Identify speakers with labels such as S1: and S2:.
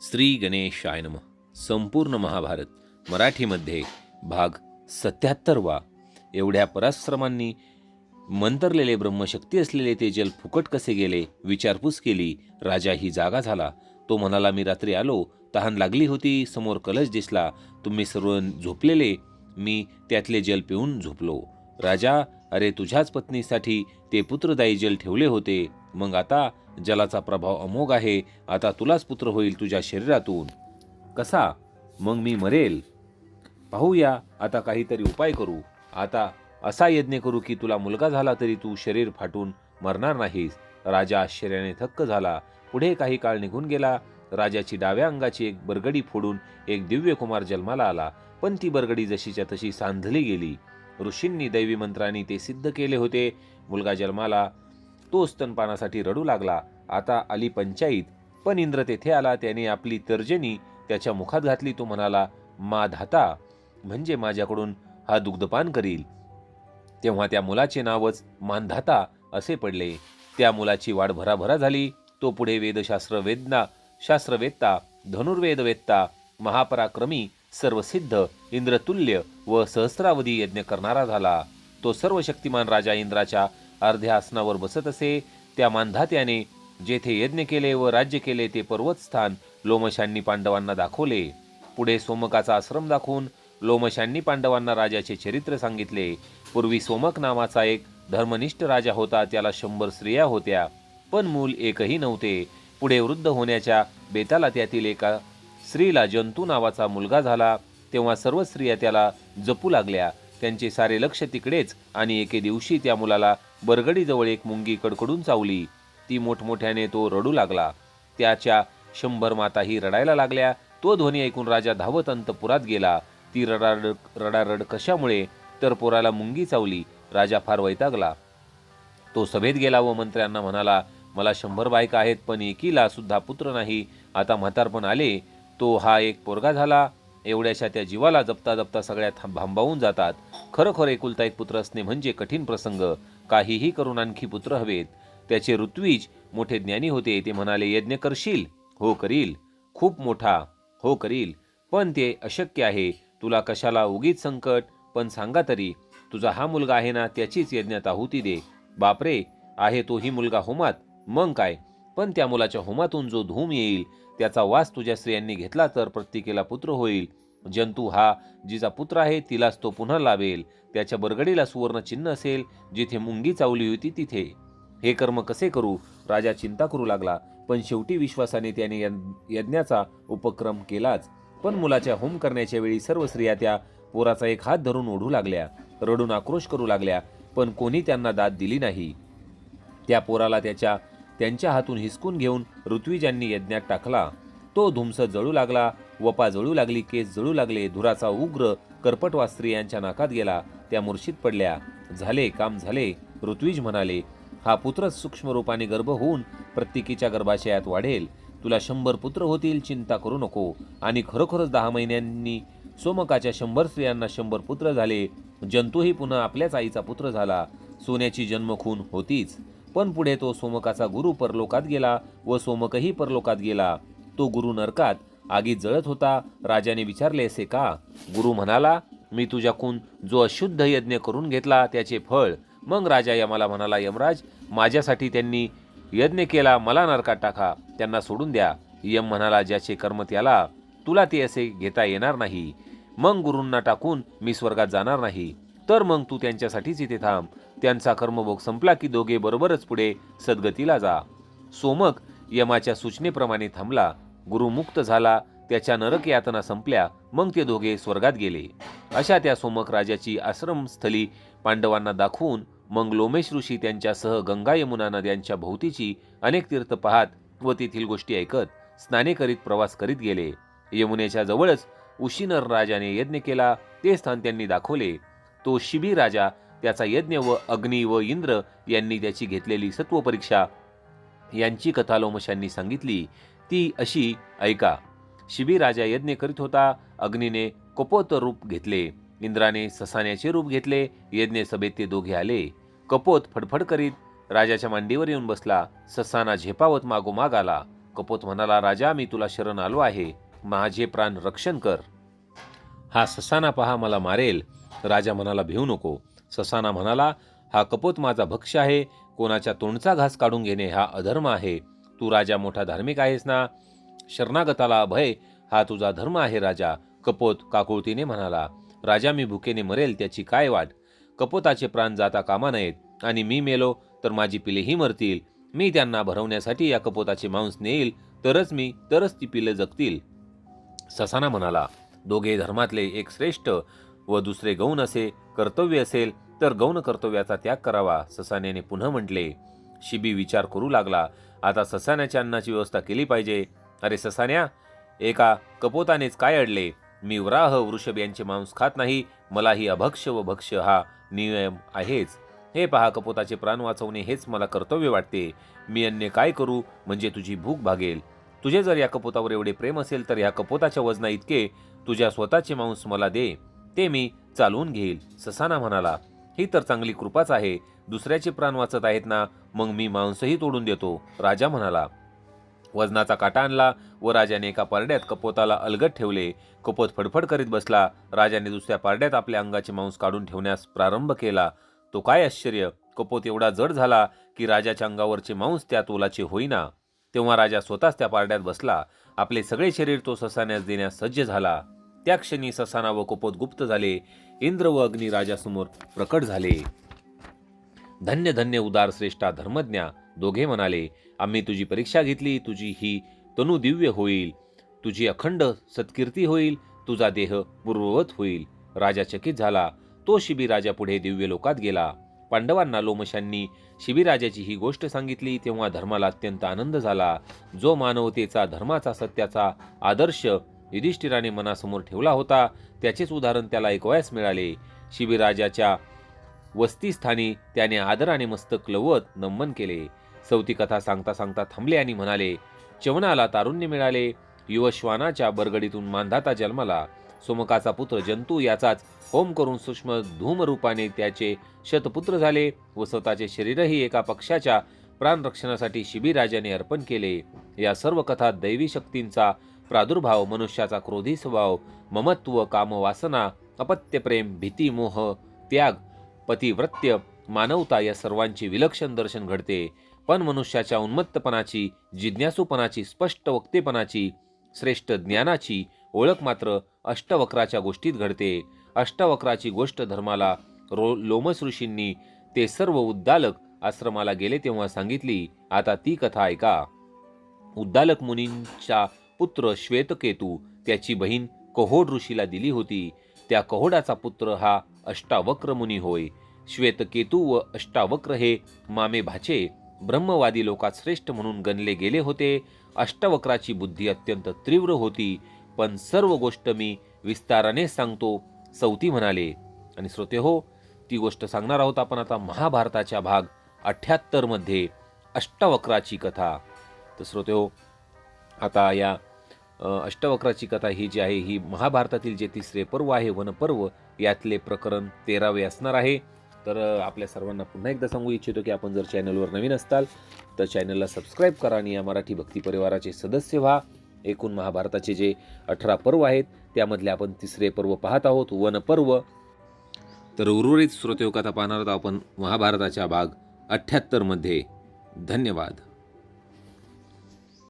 S1: श्री गणेशाय नम. संपूर्ण महाभारत मराठीमध्ये भाग सत्याहत्तरवा एवढ्या पराश्रमांनी मंतरलेले ब्रह्मशक्ती असलेले ते जल फुकट कसे गेले विचारपूस केली राजा ही जागा झाला. तो म्हणाला मी रात्री आलो तहान लागली होती समोर कलश दिसला. तुम्ही सर्व झोपलेले मी त्यातले जल पिऊन झोपलो. राजा अरे तुझ्याच पत्नीसाठी ते पुत्रदायी जल ठेवले होते. मग आता जलाचा प्रभाव अमोघ आहे. आता तुलाच पुत्र होईल तुझ्या शरीरातून. कसा? मग मी मरेल. पाहूया आता काहीतरी उपाय करू. आता असा यज्ञ करू की तुला मुलगा झाला तरी तू शरीर फाटून मरणार नाहीस. राजा आश्चर्याने थक्क झाला. पुढे काही काळ निघून गेला. राजाची डाव्या अंगाची एक बरगडी फोडून एक दिव्य कुमार जन्माला आला. पण ती बरगडी जशीच्या तशी सांधली गेली. ऋषींनी दैवी मंत्रांनी ते सिद्ध केले होते. मुलगा जन्माला तो स्तनपानासाठी रडू लागला. आता आली पंचायत पण इंद्र तेथे आला त्याने आपली तर्जनी त्याच्या मुखात घातली. तो म्हणाला मा धाता म्हणजे माझ्याकडून हा दुग्धपान करील. तेव्हा त्या मुलाचे नावच मानधाता असे पडले. त्या मुलाची वाढ भराभरा झाली. तो पुढे वेदशास्त्र वेदना शास्त्रवेत्ता धनुर्वेदवेत्ता महापराक्रमी सर्वसिद्ध इंद्रतुल्य व सहस्रावधी यज्ञ करणारा झाला. तो सर्व शक्तिमान राजा इंद्राच्या अर्ध्या आसनावर बसत असे त्या मानधात्याने जेथे यज्ञ केले व राज्य केले ते पर्वत स्थान लोमशांनी पांडवांना दाखवले. पुढे सोमकाचा आश्रम दाखवून लोमशांनी पांडवांना राजाचे चरित्र सांगितले. पूर्वी सोमक नावाचा एक धर्मनिष्ठ राजा होता त्याला शंभर स्त्रिया होत्या. पण मूल एकही नव्हते. पुढे वृद्ध होण्याच्या बेताला त्यातील एका स्त्रीला जंतू नावाचा मुलगा झाला तेव्हा सर्व स्त्रिया त्याला जपू लागल्या. त्यांचे सारे लक्ष तिकडेच आणि एके दिवशी त्या मुलाला बरगडीजवळ एक मुंगी कडकडून चावली. ती मोठमोठ्याने तो रडू लागला. त्याच्या शंभर माताही रडायला लागल्या. तो ध्वनी ऐकून राजा धावत अंतपुरात गेला. ती रडारड रडारड कशामुळे? तर पोराला मुंगी चावली. राजा फार वैतागला. तो सभेत गेला व मंत्र्यांना म्हणाला मला शंभर बायका आहेत पण एकीला सुद्धा पुत्र नाही. आता म्हातारपण आले. तो हा एक पोरगा झाला. एवढ्याशा त्या जीवाला जपता जपता सगळ्यात भांबावून जातात. खरोखर एकुलता एक पुत्र असणे म्हणजे कठीण प्रसंग. काहीही करून आणखी पुत्र हवेत. त्याचे ऋत्विज मोठे ज्ञानी होते. ते म्हणाले यज्ञ करशील? हो करील. खूप मोठा? हो करील. पण ते अशक्य आहे. तुला कशाला उगीच संकट? पण सांगा तरी तुझा हा मुलगा आहे ना त्याचीच यज्ञात आहुती दे. बापरे! आहे तोही मुलगा होमात. मग काय? पण त्या मुलाच्या होमातून जो धूम येईल त्याचा वास तुझ्या स्त्रियांनी घेतला तर प्रत्येकीला पुत्र होईल. जंतू हा जिचा पुत्र आहे तिलाच तो पुन्हा लाभेल त्याच्या बरगडीला सुवर्ण चिन्ह असेल जिथे मुंगी चावली होती तिथे. हे कर्म कसे करू? राजा चिंता करू लागला पण शेवटी विश्वासाने त्याने यज्ञाचा उपक्रम केलाच. पण मुलाच्या होम करण्याच्या वेळी सर्व स्त्रिया त्या पोराचा एक हात धरून ओढू लागल्या रडून आक्रोश करू लागल्या पण कोणी त्यांना दाद दिली नाही. त्या पोराला त्याच्या त्यांच्या हातून हिसकून घेऊन ऋत्विजांनी यज्ञात टाकला. तो धुमस जळू लागला वपा जळू लागली केस जळू लागले धुराचा उग्र कर्पटवा स्त्रियांच्या नाकात गेला त्या मुर्शीत पडल्या. झाले काम झाले ऋत्विज म्हणाले हा पुत्र सूक्ष्म रूपाने गर्भ होऊन प्रत्येकीच्या गर्भाशयात वाढेल. तुला शंभर पुत्र होतील चिंता करू नको. आणि खरोखरच दहा महिन्यांनी सोमकाच्या शंभर स्त्रियांना शंभर पुत्र झाले. जंतूही पुन्हा आपल्याच आईचा पुत्र झाला. सोन्याची जन्मखून होतीच. पण पुढे तो सोमकाचा गुरु परलोकात गेला व सोमकही परलोकात गेला. तो गुरु नरकात आगीत जळत होता. राजाने विचारले असे का? गुरु म्हणाला मी तुझ्याकून जो अशुद्ध यज्ञ करून घेतला त्याचे फळ. मग राजा यमाला म्हणाला यमराज माझ्यासाठी त्यांनी यज्ञ केला मला नरकात टाका त्यांना सोडून द्या. यम म्हणाला ज्याचे कर्म त्याला तुला ते असे घेता येणार नाही. मग गुरूंना टाकून मी स्वर्गात जाणार नाही. तर मग तू त्यांच्यासाठीच इथे थांब. त्यांचा कर्मभोग संपला की दोघे बरोबरच पुढे सद्गतीला जा. सोमक यमाच्या सूचनेप्रमाणे थांबला. गुरुमुक्त झाला. त्याच्या नरक यातना संपल्या. मग ते दोघे स्वर्गात गेले. अशा त्या सोमक राजाची आश्रमस्थली पांडवांना दाखवून मग लोमेश ऋषी त्यांच्यासह गंगा यमुना नद्यांच्या भोवतीची अनेक तीर्थ पाहत व तेथील गोष्टी ऐकत स्नाने करीत प्रवास करीत गेले. यमुनेच्या जवळच उशिनर राजाने यज्ञ केला. ते स्थान त्यांनी दाखवले. तो शिबी राजा त्याचा यज्ञ व अग्नी व इंद्र यांनी त्याची घेतलेली सत्वपरीक्षा यांची कथा लोमशांनी सांगितली ती अशी ऐका. शिबी राजा यज्ञ करीत होता अग्नीने कपोत रूप घेतले इंद्राने ससाण्याचे रूप घेतले यज्ञ सभेत ते दोघे आले. कपोत फडफड करीत राजाच्या मांडीवर येऊन बसला ससाना झेपावत मागोमाग आला. कपोत म्हणाला राजा मी तुला शरण आलो आहे. माझे प्राण रक्षण कर. हा ससाना पहा मला मारेल. राजा म्हणाला भिवू नको. ससाना म्हणाला हा कपोत माझा भक्ष आहे. कोणाच्या तोंडचा घास काढून घेणे हा अधर्म आहे. तू राजा मोठा धार्मिक आहेस ना? शरणागताला अभय. हा तुझा धर्म आहे राजा. कपोत काकुळतीने म्हणाला राजा मी भुकेने मरेल त्याची काय वाट? कपोताचे प्राण जाता कामा नयेत. आणि मी मेलो तर माझी पिलेही मरतील. मी त्यांना भरवण्यासाठी या कपोताचे मांस नेईल तरच मी तरच ती पिले जगतील. ससाना म्हणाला दोघे धर्मातले एक श्रेष्ठ व दुसरे गौण असे कर्तव्य असेल तर गौण कर्तव्याचा त्याग करावा ससाण्याने पुन्हा म्हटले. शिबी विचार करू लागला. आता ससाण्याच्या अन्नाची व्यवस्था केली पाहिजे. अरे ससान्या एका कपोतानेच काय अडले? मी वराह वृषभ यांचे मांस खात नाही. मलाही अभक्ष व भक्ष हा नियम आहेच. हे पहा कपोताचे प्राण वाचवणे हेच मला कर्तव्य वाटते. मी अन्य काय करू? म्हणजे तुझी भूक भागेल. तुझे जर या कपोतावर एवढे प्रेम असेल तर या कपोताच्या वजना इतके. तुझ्या स्वतःचे मांस मला दे. ते मी चालवून घेईल. ससाना म्हणाला ही तर चांगली कृपाच आहे. दुसऱ्याचे प्राण वाचत आहेत ना मग मी मांसही तोडून देतो. राजा म्हणाला वजनाचा काटा आणला व राजाने एका पारड्यात कपोताला अलगत ठेवले. कपोत फडफड करीत बसला. राजाने दुसऱ्या पारड्यात आपल्या अंगाचे मांस काढून ठेवण्यास प्रारंभ केला. तो काय आश्चर्य! कपोत एवढा जड झाला की राजाच्या अंगावरचे मांस त्या तोलाचे होईना. तेव्हा राजा स्वतःच त्या पारड्यात बसला. आपले सगळे शरीर तो ससाण्यास देण्यास सज्ज झाला. त्या क्षणी ससाना व कपोत गुप्त झाले. इंद्र व अग्नी राजासमोर प्रकट झाले. धन्य धन्य उदार श्रेष्ठा धर्मज्ञा दोघे म्हणाले आम्ही तुझी परीक्षा घेतली तुझी ही तनु दिव्य होईल. तुझी अखंड सत्कीर्ती होईल तुझा देह पूर्ववत होईल. राजा चकित झाला. तो शिबिराजा पुढे दिव्य लोकात गेला. पांडवांना लोमशांनी शिबिराजाची ही गोष्ट सांगितली तेव्हा धर्माला अत्यंत आनंद झाला. जो मानवतेचा धर्माचा सत्याचा आदर्श युधिष्ठिराने मनासमोर ठेवला होता. त्याचेच उदाहरण त्याला ऐकवायस मिळाले. शिबिराजाच्या वस्तीस्थानी त्याने आदराने मस्तक लवत नमन केले. चौथी कथा सांगता सांगता थांबले आणि म्हणाले चवनाला तारुण्य मिळाले. युवश्वानाच्या बरगडीतून मांधाता जन्माला. सोमकाचा पुत्र जंतू याचाच होम करून सूक्ष्म धूमरूपाने त्याचे शतपुत्र झाले व स्वतःचे शरीरही एका पक्षाच्या प्राणरक्षणासाठी शिबिराजाने अर्पण केले. या सर्व कथा दैवी शक्तींचा प्रादुर्भाव मनुष्याचा क्रोधी स्वभाव ममत्व कामवासना अपत्यप्रेम भीती मोह त्याग पतिव्रत्य मानवता या सर्वांचे विलक्षण दर्शन घडते. पण मनुष्याच्या उन्मत्तपणाची जिज्ञासूपणाची स्पष्ट वक्तेपणाची श्रेष्ठ ज्ञानाची ओळख मात्र अष्टवक्राच्या गोष्टीत घडते. अष्टवक्राची गोष्ट धर्माला रो लोमस ऋषींनी ते सर्व उद्दालक आश्रमाला गेले तेव्हा सांगितली. आता ती कथा ऐका. उद्दालक मुनींच्या पुत्र श्वेतकेतू त्याची बहीण कहोड ऋषीला दिली होती. त्या कहोडाचा पुत्र हा अष्टावक्र मुनी होय. श्वेतकेतू व अष्टावक्र हे मामे भाचे ब्रह्मवादी लोकात श्रेष्ठ म्हणून गणले गेले होते. अष्टवक्राची बुद्धी अत्यंत तीव्र होती पण सर्व गोष्ट मी विस्ताराने सांगतो सौती म्हणाले. आणि श्रोते हो ती गोष्ट सांगणार आहोत आपण आता महाभारताच्या भाग अठ्याहत्तरमध्ये अष्टवक्राची कथा. तर श्रोते हो आता या अष्टवक्राची कथा ही जी आहे ही महाभारतातील जे तिसरे पर्व आहे वनपर्व यातले प्रकरण तेरावे असणार आहे. तर आपल्या सर्वांना पुन्हा एकदा सांगू इच्छितो की आपण जर चॅनलवर नवीन असताल तर चॅनलला सबस्क्राईब करा आणि या मराठी भक्ती परिवाराचे सदस्य व्हा. एकूण महाभारताचे जे अठरा पर्व आहेत त्यामधले आपण तिसरे पर्व पाहत आहोत वनपर्व. तर उर्वरित श्रोते कथा पाहणार आहोत आपण महाभारताच्या भाग अठ्ठ्याहत्तरमध्ये. धन्यवाद.